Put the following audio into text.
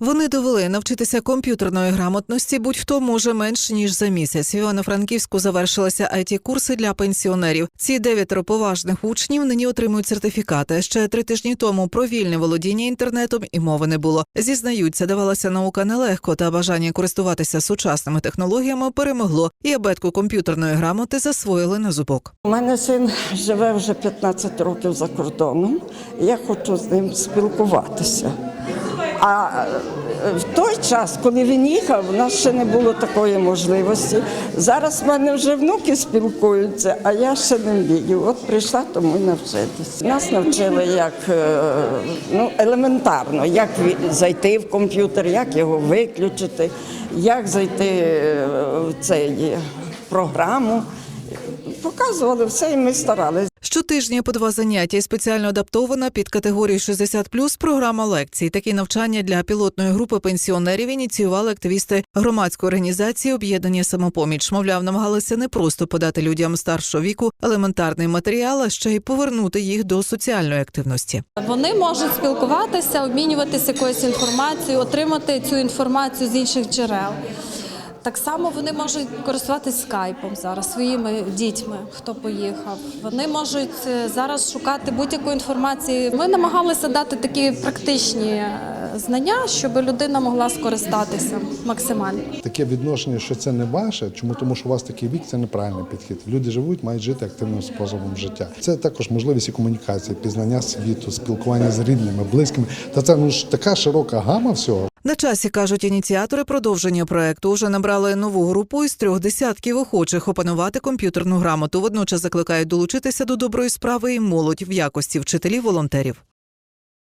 Вони довели навчитися комп'ютерної грамотності будь-хто може менш ніж за місяць. В Івано-Франківську завершилися it курси для пенсіонерів. Ці дев'ятеро поважних учнів нині отримують сертифікати. Ще три тижні тому про вільне володіння інтернетом і мови не було. Зізнаються, давалася наука нелегко, та бажання користуватися сучасними технологіями перемогло, і абетку комп'ютерної грамоти засвоїли на зубок. У мене син живе вже 15 років за кордоном. Я хочу з ним спілкуватися. А е, в той час, коли він їхав, у нас ще не було такої можливості. Зараз в мене вже внуки спілкуються, а я ще не вмію. От прийшла тому й навчитися. Нас навчили як е, ну, елементарно, як зайти в комп'ютер, як його виключити, як зайти е, в цей програму. Показували все, і ми старалися. Щотижня по два заняття і спеціально адаптована під категорію 60+, програма лекцій. Такі навчання для пілотної групи пенсіонерів ініціювали активісти громадської організації Об'єднання самопоміч. Мовляв, намагалися не просто подати людям старшого віку елементарний матеріал, а ще й повернути їх до соціальної активності. Вони можуть спілкуватися, обмінюватися якоюсь інформацією, отримати цю інформацію з інших джерел. Так само вони можуть користуватись скайпом зараз своїми дітьми, хто поїхав. Вони можуть е, зараз шукати будь-яку інформацію. Ми намагалися дати такі практичні е, знання, щоб людина могла скористатися максимально. Таке відношення, що це не ваше, чому тому, що у вас такий вік, це неправильний підхід. Люди живуть, мають жити активним способом життя. Це також можливість і комунікації, пізнання світу, спілкування з рідними, близькими. Та це ну ж така широка гама всього. На часі кажуть ініціатори продовження проекту. вже набрали нову групу із трьох десятків охочих опанувати комп'ютерну грамоту. Водночас закликають долучитися до доброї справи і молодь в якості вчителів-волонтерів.